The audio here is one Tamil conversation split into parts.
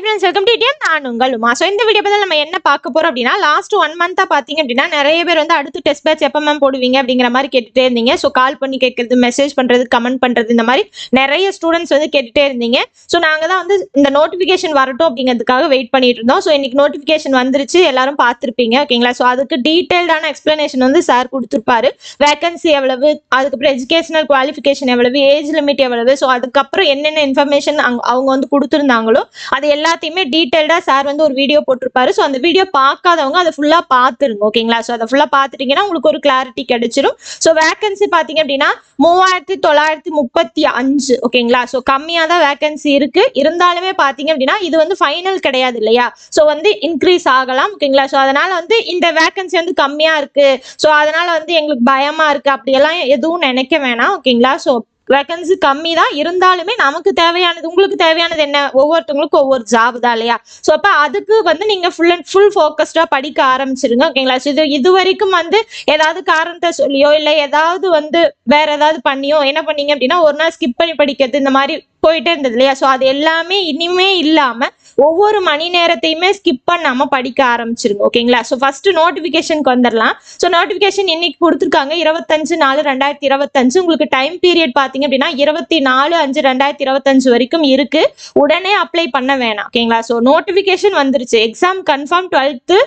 ஃப்ரெண்ட்ஸ் வெல்கம் டு டிஎம் நான் உங்கள் உமா ஸோ இந்த வீடியோ பதில் நம்ம என்ன பார்க்க போகிறோம் அப்படின்னா லாஸ்ட் ஒன் மந்த்தாக பார்த்தீங்க அப்படின்னா நிறைய பேர் வந்து அடுத்து டெஸ்ட் பேட்ச் எப்போ மேம் போடுவீங்க அப்படிங்கிற மாதிரி கேட்டுட்டே இருந்தீங்க. ஸோ கால் பண்ணி கேட்கறது மெசேஜ் பண்ணுறது கமெண்ட் பண்ணுறது இந்த மாதிரி நிறைய ஸ்டூடெண்ட்ஸ் வந்து கேட்டுட்டே இருந்தீங்க. ஸோ நாங்கள் தான் வந்து இந்த நோட்டிஃபிகேஷன் வரட்டும் அப்படிங்கிறதுக்காக வெயிட் பண்ணிட்டு இருந்தோம். ஸோ இன்னைக்கு நோட்டிஃபிகேஷன் வந்துருச்சு. எல்லாரும் பார்த்துருப்பீங்க ஓகேங்களா ஸோ அதுக்கு டீட்டெயில்டான எக்ஸ்பிளனேஷன் வந்து சார் கொடுத்துருப்பாரு. வேகன்சி எவ்வளவு அதுக்கப்புறம் எஜுகேஷனல் குவாலிஃபிகேஷன் எவ்வளவு ஏஜ் லிமிட் எவ்வளவு ஸோ அதுக்கப்புறம் என்னென்ன இன்ஃபர்மேஷன் அவங்க வந்து கொடுத்துருந்தாங்களோ அது எல்லாத்தையுமே டீட்டெயில்டாக சார் வந்து ஒரு வீடியோ போட்டிருப்பாரு. ஸோ அந்த வீடியோ பார்க்காதவங்க அதை ஃபுல்லாக பார்த்துருங்க ஓகேங்களா ஸோ அதை ஃபுல்லாக பார்த்துட்டீங்கன்னா உங்களுக்கு ஒரு கிளாரிட்டி கிடைச்சிரும். ஸோ வேகன்சி பார்த்தீங்க அப்படின்னா மூவாயிரத்தி தொள்ளாயிரத்தி முப்பத்தி அஞ்சு ஓகேங்களா ஸோ கம்மியாக தான் வேகன்சி இருக்கு. இருந்தாலுமே பார்த்தீங்க அப்படின்னா இது வந்து ஃபைனல் கிடையாது இல்லையா? ஸோ வந்து இன்க்ரீஸ் ஆகலாம் ஓகேங்களா ஸோ அதனால வந்து இந்த வேகன்சி வந்து கம்மியாக இருக்கு. ஸோ அதனால வந்து எங்களுக்கு பயமா இருக்கு. அப்படியெல்லாம் எதுவும் நினைக்க வேணாம் ஓகேங்களா ஸோ வேகன்சி கம்மி தான். இருந்தாலுமே நமக்கு தேவையானது உங்களுக்கு தேவையானது என்ன? ஒவ்வொருத்தவங்களுக்கும் ஒவ்வொரு ஜாப் தான் இல்லையா? ஸோ அப்போ அதுக்கு வந்து நீங்கள் ஃபுல் அண்ட் ஃபுல் ஃபோக்கஸ்டாக படிக்க ஆரம்பிச்சிருங்க ஓகேங்களா ஸோ இது இது வரைக்கும் வந்து ஏதாவது காரணத்தை சொல்லியோ இல்லை ஏதாவது வந்து வேற ஏதாவது பண்ணியோ என்ன பண்ணீங்க அப்படின்னா ஒரு நாள் ஸ்கிப் பண்ணி படிக்கிறது இந்த மாதிரி போயிட்டே இருந்தது இல்லையா? ஸோ அது எல்லாமே இனிமே இல்லாமல் ஒவ்வொரு மணி நேரத்தையுமே ஸ்கிப் பண்ணாம படிக்க ஆரம்பிச்சிருங்க ஓகேங்களா? ஸோ ஃபர்ஸ்ட் நோட்டிஃபிகேஷனுக்கு வந்துடலாம் ஸோ நோட்டிஃபிகேஷன் இன்னைக்கு கொடுத்துருக்காங்க இருபத்தஞ்சு நாலு ரெண்டாயிரத்தி இருபத்தஞ்சு. உங்களுக்கு டைம் பீரியட் பார்த்தீங்க அப்படின்னா இருபத்தி நாலு அஞ்சு ரெண்டாயிரத்தி இருபத்தஞ்சு வரைக்கும் இருக்கு. உடனே அப்ளை பண்ண வேணாம் ஓகேங்களா? ஸோ நோட்டிஃபிகேஷன் வந்துருச்சு. எக்ஸாம் கன்ஃபார்ம் டுவெல்த்து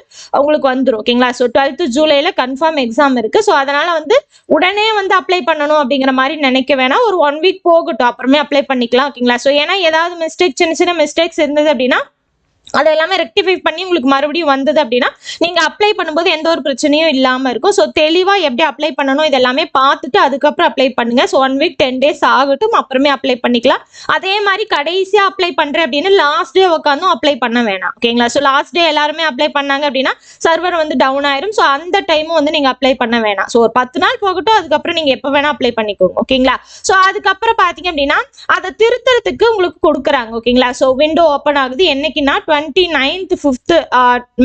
உங்களுக்கு வந்துடும் ஓகேங்களா? ஸோ டுவெல்த்து ஜூலையில் கன்ஃபார்ம் எக்ஸாம் இருக்கு. ஸோ அதனால வந்து உடனே வந்து அப்ளை பண்ணணும் அப்படிங்கிற மாதிரி நினைக்க வேணாம். ஒரு ஒன் வீக் போகட்டும் அப்புறமே அப்ளை பண்ணிக்கலாம் ஓகேங்களா? ஸோ ஏன்னா ஏதாவது மிஸ்டேக் சின்ன சின்ன மிஸ்டேக்ஸ் இருந்தது அப்படின்னா அது எல்லாமே ரெக்டிஃபை பண்ணி உங்களுக்கு மறுபடியும் வந்தது அப்படின்னா நீங்க அப்ளை பண்ணும்போது எந்த ஒரு பிரச்சனையும் இல்லாமல் இருக்கும். ஸோ தெளிவாக எப்படி அப்ளை பண்ணணும் இது எல்லாமே பார்த்துட்டு அதுக்கப்புறம் அப்ளை பண்ணுங்க. So one week ten days ஆகட்டும் அப்புறமே அப்ளை பண்ணிக்கலாம். அதே மாதிரி கடைசியாக அப்ளை பண்ணுறேன் அப்படின்னு லாஸ்ட் டே உட்காந்தும் அப்ளை பண்ண வேணாம். ஓகேங்களா ஸோ லாஸ்ட் டே எல்லாருமே அப்ளை பண்ணாங்க அப்படின்னா சர்வர் வந்து டவுன் ஆயிரும். ஸோ அந்த டைமும் வந்து நீங்கள் அப்ளை பண்ண வேணாம். ஸோ ஒரு பத்து நாள் போகட்டும் அதுக்கப்புறம் நீங்கள் எப்போ வேணால் அப்ளை பண்ணிக்கோங்க. ஓகேங்களா ஸோ அதுக்கப்புறம் பார்த்தீங்க அப்படின்னா அதை திருத்தறதுக்கு உங்களுக்கு கொடுக்குறாங்க. ஓகேங்களா ஸோ விண்டோ ஓப்பன் ஆகுது. என்னைக்குன்னா டுவெண்ட்டி நைன்த் ஃபிஃப்த்து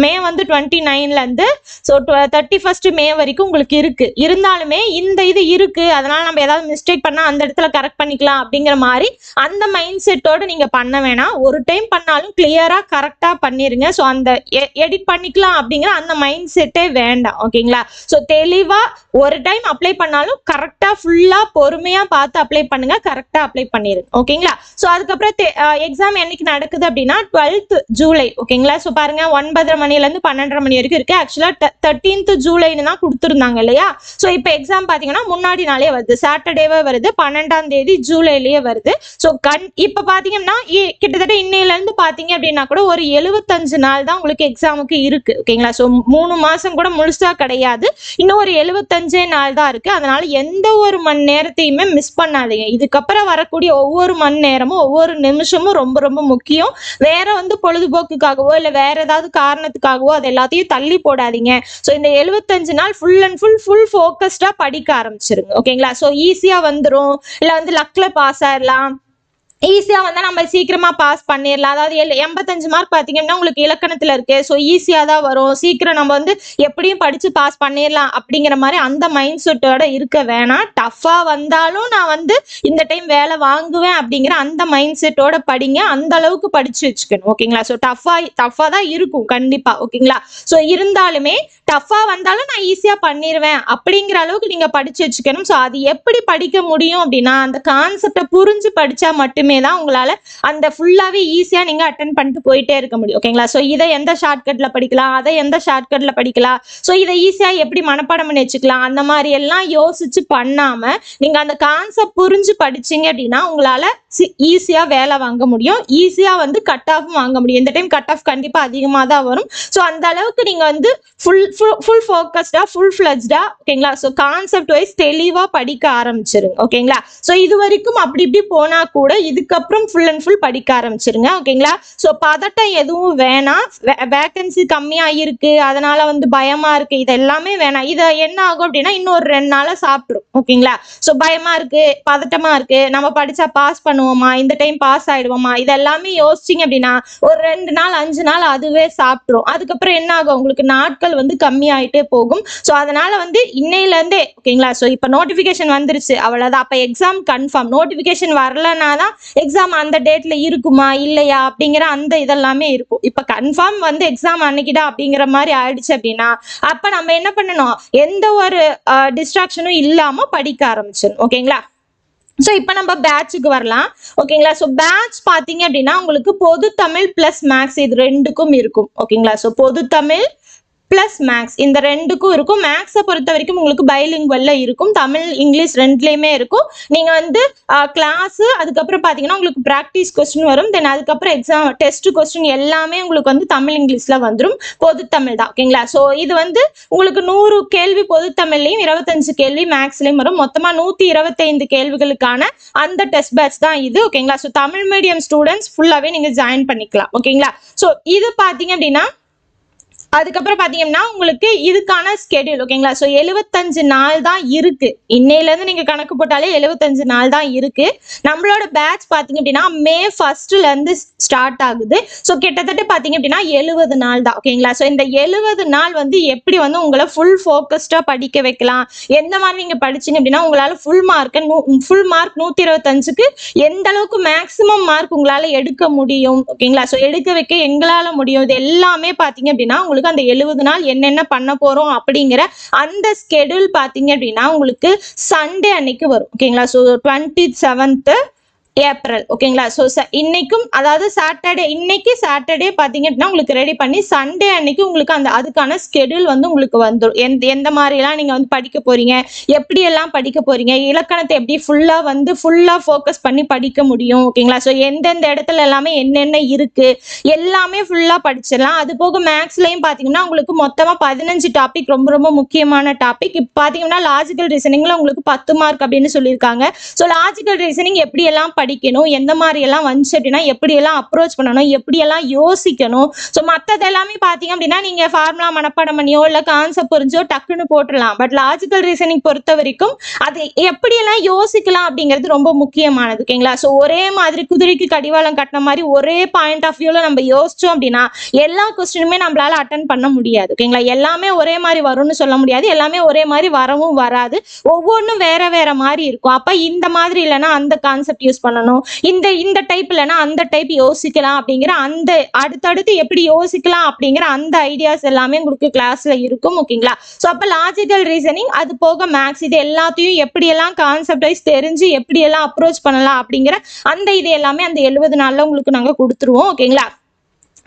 மே வந்து டுவெண்ட்டி நைன்லேருந்து ஸோ தேர்ட்டி ஃபர்ஸ்ட் மே வரைக்கும் உங்களுக்கு இருக்கு. இருந்தாலுமே இந்த இது இருக்கு. அதனால நம்ம ஏதாவது மிஸ்டேக் பண்ணால் அந்த இடத்துல கரெக்ட் பண்ணிக்கலாம் அப்படிங்கிற மாதிரி அந்த மைண்ட் செட்டோடு நீங்கள் பண்ண வேணாம். ஒரு டைம் பண்ணாலும் கிளியராக கரெக்டாக பண்ணிருங்க. ஸோ அந்த எடிட் பண்ணிக்கலாம் அப்படிங்கிற அந்த மைண்ட் செட்டே வேண்டாம். ஓகேங்களா? ஸோ தெளிவாக ஒரு டைம் அப்ளை பண்ணாலும் கரெக்டாக ஃபுல்லாக பொறுமையாக பார்த்து அப்ளை பண்ணுங்க. கரெக்டாக அப்ளை பண்ணிடுங்க ஓகேங்களா? ஸோ அதுக்கப்புறம் எக்ஸாம் uh, என்னைக்கு நடக்குது அப்படின்னா டுவெல்த் ஜூலை ஓகேங்களா ஸோ பாருங்க ஒன்பதரை மணிலேருந்து பன்னெண்டரை மணி வரைக்கும் இருக்கு. ஆக்சுவலாக தேர்ட்டீன்த் ஜூலைன்னு தான் கொடுத்துருந்தாங்க இல்லையா? ஸோ இப்போ எக்ஸாம் பார்த்தீங்கன்னா முன்னாடி நாளே வருது. சாட்டர்டேவே வருது பன்னெண்டாம் தேதி ஜூலைலேயே வருது. ஸோ கண் இப்போ பார்த்தீங்கன்னா இ- கிட்டத்தட்ட இன்னையிலேருந்து பார்த்தீங்க அப்படின்னா கூட ஒரு எழுபத்தஞ்சு நாள் தான் உங்களுக்கு எக்ஸாமுக்கு இருக்கு ஓகேங்களா ஸோ மூணு மாதம் கூட முழுசாக கிடையாது. இன்னும் ஒரு எழுபத்தஞ்சே நாள் தான் இருக்கு. அதனால எந்த ஒரு மணி நேரத்தையுமே மிஸ் பண்ணாதீங்க. இதுக்கப்புறம் வரக்கூடிய ஒவ்வொரு மணி நேரமும் ஒவ்வொரு நிமிஷமும் ரொம்ப ரொம்ப முக்கியம். வேற வந்து பொழுதுபோக்குக்காகவோ இல்லை வேற ஏதாவது காரணத்துக்காகவோ அது எல்லாத்தையும் தள்ளி போடாதீங்க. ஸோ இந்த எழுபத்தஞ்சு நாள் ஃபுல் அண்ட் ஃபுல் ஃபுல் ஃபோக்கஸ்டாக படிக்க ஆரம்பிச்சிருங்க. ஓகேங்களா ஸோ ஈஸியா வந்துரும். இல்லை வந்து லக்ல பாஸ் ஆயிடலாம் ஈஸியாக வந்தால் நம்ம சீக்கிரமாக பாஸ் பண்ணிடலாம் அதாவது எல் எண்பத்தஞ்சு மார்க் பார்த்தீங்கன்னா உங்களுக்கு இலக்கணத்தில் இருக்கு. ஸோ ஈஸியாக தான் வரும். சீக்கிரம் நம்ம வந்து எப்படியும் படித்து பாஸ் பண்ணிடலாம் அப்படிங்கிற மாதிரி அந்த மைண்ட் செட்டோட இருக்க வேணாம். டஃப்பாக வந்தாலும் நான் வந்து இந்த டைம் வேலை வாங்குவேன் அப்படிங்கிற அந்த மைண்ட் செட்டோட படிங்க. அந்த அளவுக்கு படித்து வச்சுக்கணும். ஓகேங்களா ஸோ டஃப்பாக டஃப்பாக தான் இருக்கும். கண்டிப்பாக ஓகேங்களா ஸோ இருந்தாலுமே டஃப்பாக வந்தாலும் நான் ஈஸியாக பண்ணிடுவேன் அப்படிங்கிற அளவுக்கு நீங்கள் படித்து வச்சுக்கணும். ஸோ அது எப்படி படிக்க முடியும் அப்படின்னா அந்த கான்செப்டை புரிஞ்சு படித்தா மட்டுமே தான் உங்களால் அந்த ஃபுல்லாகவே ஈஸியாக நீங்கள் அட்டன் பண்ணிட்டு போயிட்டே இருக்க முடியும். ஓகேங்களா ஸோ இதை எந்த ஷார்ட்கட்டில் படிக்கலாம்? அதை எந்த ஷார்ட்கட்டில் படிக்கலாம்? ஸோ இதை ஈஸியாக எப்படி மனப்பாடம் பண்ணி வச்சுக்கலாம்? அந்த மாதிரி எல்லாம் யோசிச்சு பண்ணாமல் நீங்கள் அந்த கான்செப்ட் புரிஞ்சு படிச்சீங்க அப்படின்னா உங்களால் ஈஸியாக வேலை வாங்க முடியும். ஈஸியாக வந்து கட் ஆஃபும் வாங்க முடியும். இந்த டைம் கட் ஆஃப் கண்டிப்பாக அதிகமாக தான் வரும். ஸோ அந்த அளவுக்கு நீங்கள் வந்து ஃபுல் ஃபுல் ஃபுல் ஃபோக்கஸ்டாக ஃபுல் ஃப்ளஜ்டாக ஓகேங்களா ஸோ கான்செப்ட் வைஸ் தெளிவாக படிக்க ஆரம்பிச்சிருங்க ஓகேங்களா ஸோ இது வரைக்கும் அப்படி இப்படி போனால் கூட இதுக்கப்புறம் ஃபுல் அண்ட் ஃபுல் படிக்க ஆரம்பிச்சிருங்க ஓகேங்களா ஸோ பதட்டம் எதுவும் வேணாம். வேக்கன்சி கம்மியாக இருக்கு அதனால் வந்து பயமாக இருக்குது இது எல்லாமே வேணாம். இதை என்ன ஆகும் அப்படின்னா இன்னொரு ரெண்டு நாளாக சாப்பிட்ரும் ஓகேங்களா ஸோ பயமாக இருக்கு பதட்டமாக இருக்கு. நம்ம படித்தா பாஸ் பண்ணுவோம். பண்ணுவோமா இந்த டைம் பாஸ் ஆயிடுவோமா இதெல்லாமே யோசிச்சிங்க அப்படின்னா ஒரு ரெண்டு நாள் அஞ்சு நாள் அதுவே சாப்பிட்ரும் அதுக்கப்புறம் என்ன ஆகும்? உங்களுக்கு நாட்கள் வந்து கம்மியாயிட்டே போகும். ஸோ அதனால வந்து இன்னையிலேருந்தே ஓகேங்களா? ஸோ இப்போ நோட்டிஃபிகேஷன் வந்துருச்சு. அவ்வளோதான் அப்போ எக்ஸாம் கன்ஃபார்ம் நோட்டிஃபிகேஷன் வரலனா தான் எக்ஸாம் அந்த டேட்ல இருக்குமா இல்லையா அப்படிங்கிற அந்த இதெல்லாமே இருக்கும். இப்போ கன்ஃபார்ம் வந்து எக்ஸாம் அன்னைக்குடா அப்படிங்கிற மாதிரி ஆயிடுச்சு அப்படின்னா அப்போ நம்ம என்ன பண்ணணும்? எந்த ஒரு டிஸ்ட்ராக்ஷனும் இல்லாமல் படிக்க ஆரம்பிச்சிடணும். ஓகேங்களா? ஸோ இப்போ நம்ம பேட்சுக்கு வரலாம். ஓகேங்களா ஸோ பேட்ச் பார்த்தீங்க அப்படின்னா உங்களுக்கு பொது தமிழ் ப்ளஸ் மேக்ஸ் இது ரெண்டுக்கும் இருக்கும். ஓகேங்களா ஸோ பொது தமிழ் ப்ளஸ் மேக்ஸ் இந்த ரெண்டுக்கும் இருக்கும். மேக்ஸை பொறுத்த வரைக்கும் உங்களுக்கு பைலிங்குவல்ல இருக்கும். தமிழ் இங்கிலீஷ் ரெண்டுலேயுமே இருக்கும். நீங்கள் வந்து கிளாஸு அதுக்கப்புறம் பார்த்தீங்கன்னா உங்களுக்கு ப்ராக்டிஸ் கொஸ்டின் வரும். தென் அதுக்கப்புறம் எக்ஸாம் டெஸ்ட் கொஸ்டின் எல்லாமே உங்களுக்கு வந்து தமிழ் இங்கிலீஷில் வந்துடும் பொது தமிழ் தான். ஓகேங்களா? ஸோ இது வந்து உங்களுக்கு நூறு கேள்வி பொது தமிழ்லையும் இருபத்தஞ்சு கேள்வி மேக்ஸ்லையும் வரும். மொத்தமாக நூற்றி இருபத்தைந்து கேள்விகளுக்கான அந்த டெஸ்ட் பேட்ச் தான் இது. ஓகேங்களா? ஸோ தமிழ் மீடியம் ஸ்டூடெண்ட்ஸ் ஃபுல்லாகவே நீங்கள் ஜாயின் பண்ணிக்கலாம். ஓகேங்களா? ஸோ இது பார்த்தீங்க அப்படின்னா அதுக்கப்புறம் பார்த்தீங்கன்னா உங்களுக்கு இதுக்கான ஸ்கெடியூல் ஓகேங்களா ஸோ எழுபத்தஞ்சு நாள் தான் இருக்கு. இன்னையிலேருந்து நீங்கள் கணக்கு போட்டாலே எழுபத்தஞ்சு நாள் தான் இருக்கு. நம்மளோட பேட்ச் பார்த்தீங்க அப்படின்னா மே ஃபர்ஸ்ட்லேருந்து ஸ்டார்ட் ஆகுது. ஸோ கிட்டத்தட்ட பார்த்தீங்க அப்படின்னா எழுபது நாள் தான் ஓகேங்களா ஸோ இந்த எழுபது நாள் வந்து எப்படி வந்து உங்களை ஃபுல் ஃபோக்கஸ்டாக படிக்க வைக்கலாம்? எந்த மாதிரி நீங்கள் படிச்சீங்க அப்படின்னா உங்களால் ஃபுல் மார்க்கு நூ ஃபுல் மார்க் நூற்றி இருபத்தஞ்சுக்கு எந்த அளவுக்கு மேக்ஸிமம் மார்க் உங்களால் எடுக்க முடியும் ஓகேங்களா ஸோ எடுக்க வைக்க எங்களால் முடியும் இது எல்லாமே பார்த்தீங்க அப்படின்னா உங்களுக்கு அந்த எழுபது நாள் என்னென்ன பண்ண போகிறோம் அப்படிங்கிற அந்த ஸ்கெடியூல் பார்த்தீங்க அப்படின்னா உங்களுக்கு சண்டே அன்னைக்கு வரும். ஓகேங்களா? ஸோ டுவெண்ட்டி செவன்த்து ஏப்ரல் ஓகேங்களா? ஸோ இன்னைக்கும் அதாவது சாட்டர்டே இன்னைக்கு சாட்டர்டே பார்த்தீங்க அப்படின்னா உங்களுக்கு ரெடி பண்ணி சண்டே அன்னைக்கு உங்களுக்கு அந்த அதுக்கான ஸ்கெடியூல் வந்து உங்களுக்கு வந்துடும் எந்த எந்த மாதிரிலாம் நீங்கள் வந்து படிக்க போறீங்க எப்படியெல்லாம் படிக்க போறீங்க இலக்கணத்தை எப்படி ஃபுல்லாக வந்து ஃபுல்லாக ஃபோக்கஸ் பண்ணி படிக்க முடியும் ஓகேங்களா? ஸோ எந்தெந்த இடத்துல எல்லாமே என்னென்ன இருக்கு எல்லாமே ஃபுல்லாக படிச்சிடலாம். அது போக மேக்ஸ்லையும் பார்த்தீங்கன்னா உங்களுக்கு மொத்தமாக பதினஞ்சு டாபிக் ரொம்ப ரொம்ப முக்கியமான டாபிக் இப்போ பார்த்தீங்கன்னா லாஜிக்கல் ரீசனிங்கில் உங்களுக்கு பத்து மார்க் அப்படின்னு சொல்லியிருக்காங்க. ஸோ லாஜிக்கல் ரீசனிங் எப்படியெல்லாம் படிக்கணும் எந்த மாதிரி எல்லாம் வந்துச்சு அப்படின்னா எப்படியெல்லாம் அப்ரோச் பண்ணணும் எப்படியெல்லாம் யோசிக்கணும். ஸோ மற்றது எல்லாமே பார்த்தீங்க அப்படின்னா நீங்கள் ஃபார்முலா மனப்பாடம் பண்ணியோ இல்லை கான்செப்ட் புரிஞ்சோ டக்குன்னு போட்டுடலாம். பட் லாஜிக்கல் ரீசனிங் பொறுத்த வரைக்கும் அது எப்படியெல்லாம் யோசிக்கலாம் அப்படிங்கிறது ரொம்ப முக்கியமானது ஓகேங்களா ஸோ ஒரே மாதிரி குதிரைக்கு கடிவாளம் கட்டின மாதிரி ஒரே பாயிண்ட் ஆஃப் வியூவில் நம்ம யோசிச்சோம் அப்படின்னா எல்லா கொஸ்டினுமே நம்மளால அட்டன் பண்ண முடியாது ஓகேங்களா எல்லாமே ஒரே மாதிரி வரும்னு சொல்ல முடியாது எல்லாமே ஒரே மாதிரி வரவும் வராது. ஒவ்வொன்றும் வேற வேற மாதிரி இருக்கும். அப்போ இந்த மாதிரி இல்லைன்னா அந்த கான்செப்ட் யூஸ் பண்ணணும். இந்த இந்த டைப் அந்த டைப் யோசிக்கலாம் அப்படிங்கிற அந்த அடுத்தடுத்து எப்படி யோசிக்கலாம் அப்படிங்கிற அந்த ஐடியாஸ் எல்லாமே உங்களுக்கு கிளாஸ்ல இருக்கும் ஓகேங்களா ஸோ அப்போ லாஜிக்கல் ரீசனிங் அது போக மேக்ஸ் இது எல்லாத்தையும் எப்படியெல்லாம் கான்செப்டைஸ் தெரிஞ்சு எப்படியெல்லாம் அப்ரோச் பண்ணலாம் அப்படிங்கிற அந்த இது எல்லாமே அந்த எழுபது நாள்ல உங்களுக்கு நாங்கள் கொடுத்துருவோம் ஓகேங்களா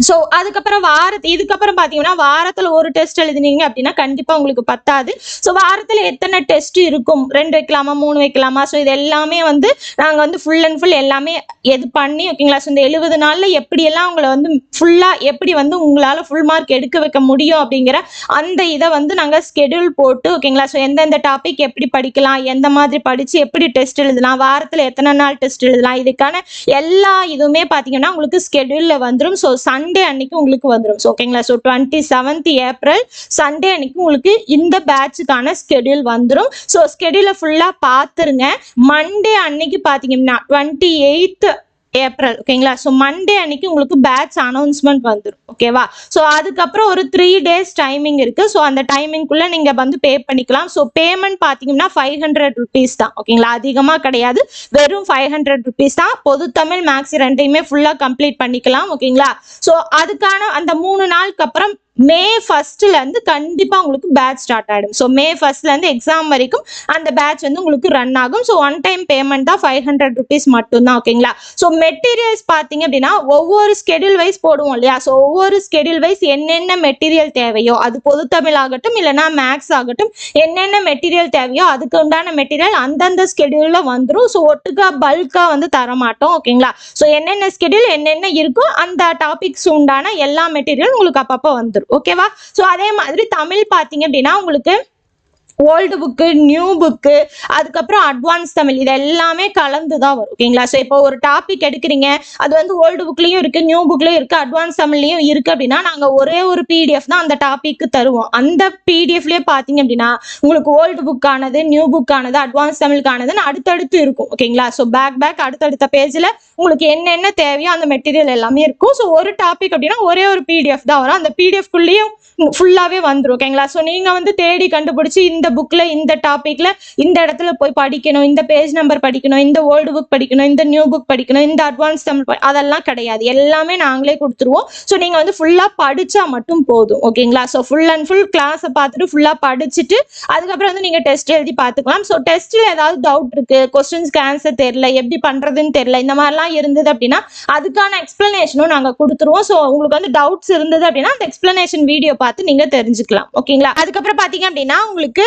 ஸோ அதுக்கப்புறம் வாரத்து இதுக்கப்புறம் பார்த்தீங்கன்னா வாரத்தில் ஒரு டெஸ்ட் எழுதினீங்க அப்படின்னா கண்டிப்பாக உங்களுக்கு பத்தாது. ஸோ வாரத்தில் எத்தனை டெஸ்ட் இருக்கும்? ரெண்டு வைக்கலாமா மூணு வைக்கலாமா? ஸோ இது எல்லாமே வந்து நாங்கள் வந்து ஃபுல் அண்ட் ஃபுல் எல்லாமே எது பண்ணி ஓகேங்களா ஸோ இந்த எழுபது நாளில் எப்படியெல்லாம் உங்களை வந்து ஃபுல்லாக எப்படி வந்து உங்களால் ஃபுல் மார்க் எடுக்க வைக்க முடியும் அப்படிங்கிற அந்த இதை வந்து நாங்கள் ஸ்கெடியூல் போட்டு ஓகேங்களா ஸோ எந்தெந்த டாபிக் எப்படி படிக்கலாம் எந்த மாதிரி படித்து எப்படி டெஸ்ட் எழுதலாம் வாரத்தில் எத்தனை நாள் டெஸ்ட் எழுதலாம் இதுக்கான எல்லா இதுவுமே பார்த்தீங்கன்னா உங்களுக்கு ஸ்கெடியூலில் வந்துடும் ஸோ சன் சண்டே அன்னைக்கு உங்களுக்கு வந்துடும் ஸோ ஓகேங்களா so twenty seventh April Sunday அன்னைக்கு உங்களுக்கு இந்த பேட்சுக்கான ஸ்கெடியூல் வந்துடும் ஸோ ஸ்கெடியூலை ஃபுல்லாக பார்த்துருங்க. மண்டே அன்னைக்கு பார்த்தீங்கன்னா டுவெண்ட்டி எயித்து ஏப்ரல் ஓகேங்களா ஸோ மண்டே அன்னைக்கு உங்களுக்கு பேட்ச் அனௌன்ஸ்மெண்ட் வந்துடும் ஓகேவா ஸோ அதுக்கப்புறம் ஒரு த்ரீ டேஸ் டைமிங் இருக்கு. ஸோ அந்த டைமிங்குள்ள நீங்கள் வந்து பே பண்ணிக்கலாம். ஸோ பேமெண்ட் பார்த்தீங்கன்னா ஃபைவ் ஹண்ட்ரட் ருபீஸ் தான் ஓகேங்களா அதிகமாக கிடையாது. வெறும் ஃபைவ் ஹண்ட்ரட் ருபீஸ் தான். பொது தமிழ் மேக்ஸ் ரெண்டையுமே ஃபுல்லாக கம்ப்ளீட் பண்ணிக்கலாம் ஓகேங்களா ஸோ அதுக்கான அந்த மூணு நாளுக்கு அப்புறம் மே ஃபர்ஸ்ட்ல கண்டிப்பாக உங்களுக்கு பேட்ச் ஸ்டார்ட் ஆகிடும் ஸோ மே ஃபர்ஸ்ட்லேருந்து எக்ஸாம் வரைக்கும் அந்த பேட்ச் வந்து உங்களுக்கு ரன் ஆகும். ஸோ ஒன் டைம் பேமெண்ட் தான் ஃபைவ் ஹண்ட்ரட் ருபீஸ் மட்டும்தான் ஓகேங்களா ஸோ மெட்டீரியல்ஸ் பார்த்தீங்க அப்படின்னா ஒவ்வொரு ஸ்கெடியூல் வைஸ் போடுவோம் இல்லையா? ஸோ ஒவ்வொரு ஸ்கெடியூல் வைஸ் என்னென்ன மெட்டீரியல் தேவையோ அது பொது தமிழ் ஆகட்டும் இல்லைனா மேக்ஸ் ஆகட்டும் என்னென்ன மெட்டீரியல் தேவையோ அதுக்கு உண்டான மெட்டீரியல் அந்தந்த ஸ்கெடியூலில் வந்துடும் ஸோ ஒட்டுக்கா பல்காக வந்து தர மாட்டோம் ஓகேங்களா ஸோ என்னென்ன ஸ்கெடியூல் என்னென்ன இருக்கோ அந்த டாபிக்ஸ் உண்டான எல்லா மெட்டீரியல் உங்களுக்கு அப்பப்போ வந்துடும் ஓகேவா ஸோ அதே மாதிரி தமிழ் பார்த்தீங்க அப்படின்னா உங்களுக்கு ஓல்டு புக்கு நியூ புக்கு அதுக்கப்புறம் அட்வான்ஸ் தமிழ் இது எல்லாமே கலந்து தான் வரும் ஓகேங்களா? ஸோ இப்போ ஒரு டாபிக் எடுக்கிறீங்க அது வந்து ஓல்டு புக்லேயும் இருக்குது நியூ புக்லேயும் இருக்குது அட்வான்ஸ் தமிழ்லையும் இருக்குது அப்படின்னா நாங்கள் ஒரே ஒரு பிடிஎஃப் தான் அந்த டாபிக்கு தருவோம். அந்த பிடிஎஃப்லேயே பார்த்தீங்க அப்படின்னா உங்களுக்கு ஓல்டு புக்கானது நியூ புக்கானது அட்வான்ஸ் தமிழுக்கானதுன்னு அடுத்தடுத்து இருக்கும் ஓகேங்களா? ஸோ பேக் பேக் அடுத்தடுத்த பேஜில் உங்களுக்கு என்னென்ன தேவையோ அந்த மெட்டீரியல் எல்லாமே இருக்கும். ஸோ ஒரு டாபிக் அப்படின்னா ஒரே ஒரு பிடிஎஃப் தான் வரும். அந்த பிடிஎஃப்குள்ளேயும் ஃபுல்லாகவே வந்துடும் ஓகேங்களா ஸோ நீங்கள் வந்து தேடி கண்டுபிடிச்சி இந்த புக்கில் இந்த டாப்பிக்கில் இந்த இடத்துல போய் படிக்கணும் இந்த பேஜ் நம்பர் படிக்கணும் இந்த ஓல்டு புக் படிக்கணும் இந்த நியூ புக் படிக்கணும் இந்த அட்வான்ஸ் தமிழ் அதெல்லாம் கிடையாது. எல்லாமே நாங்களே கொடுத்துருவோம். ஸோ நீங்கள் வந்து ஃபுல்லாக படித்தா மட்டும் போதும் ஓகேங்களா ஸோ ஃபுல் அண்ட் ஃபுல் கிளாஸை பார்த்துட்டு ஃபுல்லாக படிச்சுட்டு அதுக்கப்புறம் வந்து நீங்கள் டெஸ்ட் எழுதி பார்த்துக்கலாம். ஸோ டெஸ்ட்டில் ஏதாவது டவுட் இருக்குது கொஸ்டின்ஸ்க்கு ஆன்சர் தெரில எப்படி பண்ணுறதுன்னு தெரில இந்த மாதிரிலாம் இருந்தது அப்படின்னா அதுக்கான எக்ஸ்பிளனேஷனும் நாங்கள் கொடுத்துருவோம். ஸோ உங்களுக்கு வந்து டவுட்ஸ் இருந்தது அப்படின்னா அந்த எக்ஸ்ப்ளனேஷன் வீடியோ பார்த்து நீங்கள் தெரிஞ்சுக்கலாம். ஓகேங்களா? அதுக்கப்புறம் பாத்தீங்க அப்படின்னா உங்களுக்கு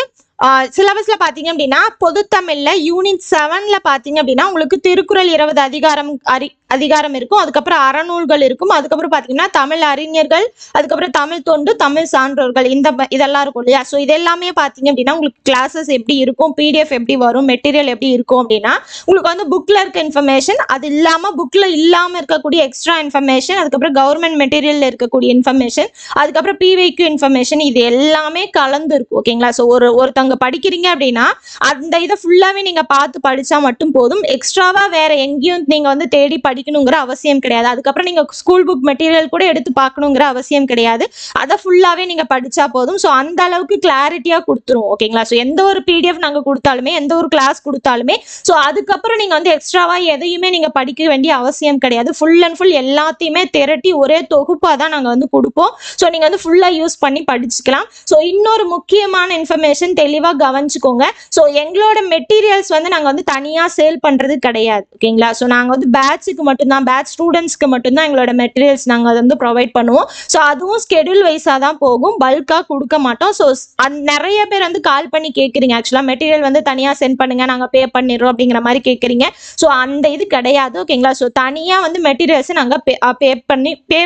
சிலபஸ்ல பாத்தீங்க அப்படின்னா பொதுத்தமிழ்ல யூனிட் செவன்ல பாத்தீங்க அப்படின்னா உங்களுக்கு திருக்குறள் இருபது அதிகாரம் அறி அதிகாரம் இருக்கும். அதுக்கப்புறம் அறநூல்கள் இருக்கும். அதுக்கப்புறம் பாத்தீங்கன்னா தமிழ் அறிஞர்கள் அதுக்கப்புறம் தமிழ் தொண்டு தமிழ் சான்றோர்கள் இந்த இதெல்லாம் இருக்கும் இல்லையா? ஸோ இதெல்லாமே பாத்தீங்க அப்படின்னா உங்களுக்கு கிளாஸஸ் எப்படி இருக்கும் பிடிஎஃப் எப்படி வரும் மெட்டீரியல் எப்படி இருக்கும் அப்படின்னா உங்களுக்கு வந்து புக்ல இருக்க இன்ஃபர்மேஷன் அது இல்லாம புக்ல இல்லாம இருக்கக்கூடிய எக்ஸ்ட்ரா இன்ஃபர்மேஷன் அதுக்கப்புறம் கவர்மெண்ட் மெட்டீரியல்ல இருக்கக்கூடிய இன்ஃபர்மேஷன் அதுக்கப்புறம் பிவைக்கு இன்ஃபர்மேஷன் இது எல்லாமே கலந்து இருக்கும் ஓகேங்களா ஸோ ஒரு ஒருத்தவங்க படிக்கிறீங்க அப்படின்னா அந்த இதை ஃபுல்லாவே நீங்க பார்த்து படிச்சா மட்டும் போதும். எக்ஸ்ட்ராவா வேற எங்கேயும் நீங்க வந்து தேடி படிக்கணுங்கிற அவசியம் கிடையாது. அதுக்கப்புறம் நீங்க ஸ்கூல் புக் மெட்டீரியல் கூட எடுத்து பார்க்கணுங்கிற அவசியம் கிடையாது. அதை ஃபுல்லாவே நீங்க படிச்சா போதும். ஸோ அந்த அளவுக்கு கிளாரிட்டியா கொடுத்துரும் ஓகேங்களா? ஸோ எந்த ஒரு பிடிஎஃப் நாங்க கொடுத்தாலுமே எந்த ஒரு கிளாஸ் கொடுத்தாலுமே ஸோ அதுக்கப்புறம் நீங்க வந்து எக்ஸ்ட்ராவா எதையுமே நீங்க படிக்க வேண்டிய அவசியம் கிடையாது. ஃபுல் அண்ட் ஃபுல் எல்லாத்தையுமே திரட்டி ஒரே தொகுப்பா தான் நாங்க வந்து கொடுப்போம். ஸோ நீங்க வந்து ஃபுல்லா யூஸ் பண்ணி படிச்சுக்கலாம். ஸோ இன்னொரு முக்கியமான இன்ஃபர்மேஷன் தெளிவாக கவனிச்சுக்கோங்க. ஸோ எங்களோட மெட்டீரியல்ஸ் வந்து நாங்கள் வந்து தனியாக சேல் பண்ணுறது கிடையாது. ஓகேங்களா ஸோ நாங்கள் வந்து பேட்சுக்கு மட்டும்தான் பேட்ச் ஸ்டூடெண்ட்ஸ்க்கு மட்டும்தான் எங்களோட மெட்டீரியல்ஸ் நாங்கள் அதை வந்து ப்ரொவைட் பண்ணுவோம். ஸோ அதுவும் ஸ்கெடியூல் வைஸாக தான் போகும். பல்காக கொடுக்க மாட்டோம். ஸோ நிறைய பேர் வந்து கால் பண்ணி கேட்குறீங்க ஆக்சுவலாக மெட்டீரியல் வந்து தனியாக சென்ட் பண்ணுங்கள் நாங்கள் பே பண்ணிடுறோம் அப்படிங்கிற மாதிரி கேட்குறீங்க ஸோ அந்த இது கிடையாது. ஓகேங்களா ஸோ தனியாக வந்து மெட்டீரியல்ஸை நாங்கள் பே பே பண்ணி பே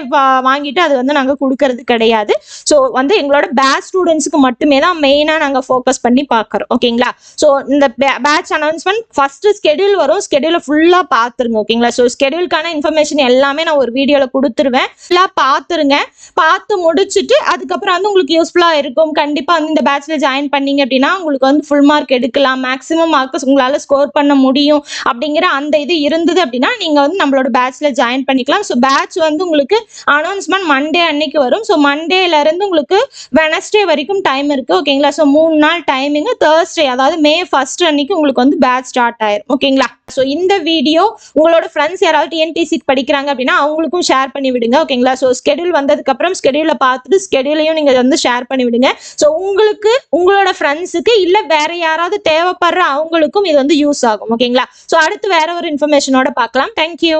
வாங்கிட்டு அது வந்து நாங்கள் கொடுக்கறது கிடையாது. ஸோ வந்து எங்களோட பேட்ச் ஸ்டூடெண்ட்ஸுக்கு மட்டுமே தான் மெயினாக நாங்கள் ஃபோக்கஸ் பண்ணி பார்க்குறோம். ஓகேங்களா? ஸோ இந்த பேட்ச் அனௌன்ஸ்மெண்ட் ஃபர்ஸ்ட் ஸ்கெடியூல் வரும். ஸ்கெடியூலை ஃபுல்லாக பார்த்துருங்க ஓகேங்களா? ஸோ ஸ்கெடியூலுக்கான இன்ஃபர்மேஷன் எல்லாமே நான் ஒரு வீடியோவில் கொடுத்துருவேன். ஃபுல்லாக பார்த்துருங்க. பார்த்து முடிச்சுட்டு அதுக்கப்புறம் வந்து உங்களுக்கு யூஸ்ஃபுல்லாக இருக்கும். கண்டிப்பாக வந்து இந்த பேட்ச்சில் ஜாயின் பண்ணீங்க அப்படின்னா உங்களுக்கு வந்து ஃபுல் மார்க் எடுக்கலாம். மேக்ஸிமம் மார்க்ஸ் உங்களால் ஸ்கோர் பண்ண முடியும். அப்படிங்கிற அந்த இது இருந்தது அப்படின்னா நீங்கள் வந்து நம்மளோட பேட்ச்சில் ஜாயின் பண்ணிக்கலாம். ஸோ பேட்ச் வந்து உங்களுக்கு அனௌன்ஸ்மெண்ட் மண்டே அன்னைக்கு வரும். ஸோ மண்டேலேருந்து உங்களுக்கு வெனஸ்டே வரைக்கும் டைம் இருக்குது ஓகேங்களா? ஸோ மூணு நாள் டைமிங்கு தேர்ஸ்டே அதாவது மே ஃபர்ஸ்ட் அன்னைக்கு உங்களுக்கு வந்து பேட்ச் ஸ்டார்ட் ஆயிரும். ஓகேங்களா ஸோ இந்த வீடியோ உங்களோட ஃப்ரெண்ட்ஸ் யாராவது டிஎன்பிசி படிக்கிறாங்க அப்படின்னா அவங்களுக்கும் ஷேர் பண்ணி விடுங்க. ஓகேங்களா ஸோ ஸ்கெடியூல் வந்ததுக்கப்புறம் ஸ்கெடியூலை பார்த்துட்டு ஸ்கெடியூலையும் நீங்கள் வந்து ஷேர் பண்ணி விடுங்க. ஸோ உங்களுக்கு உங்களோட ஃப்ரெண்ட்ஸுக்கு இல்லை வேற யாராவது தேவைப்படுற அவங்களுக்கும் இது வந்து யூஸ் ஆகும். ஓகேங்களா ஸோ அடுத்து வேற ஒரு இன்ஃபர்மேஷனோட பார்க்கலாம். தேங்க்யூ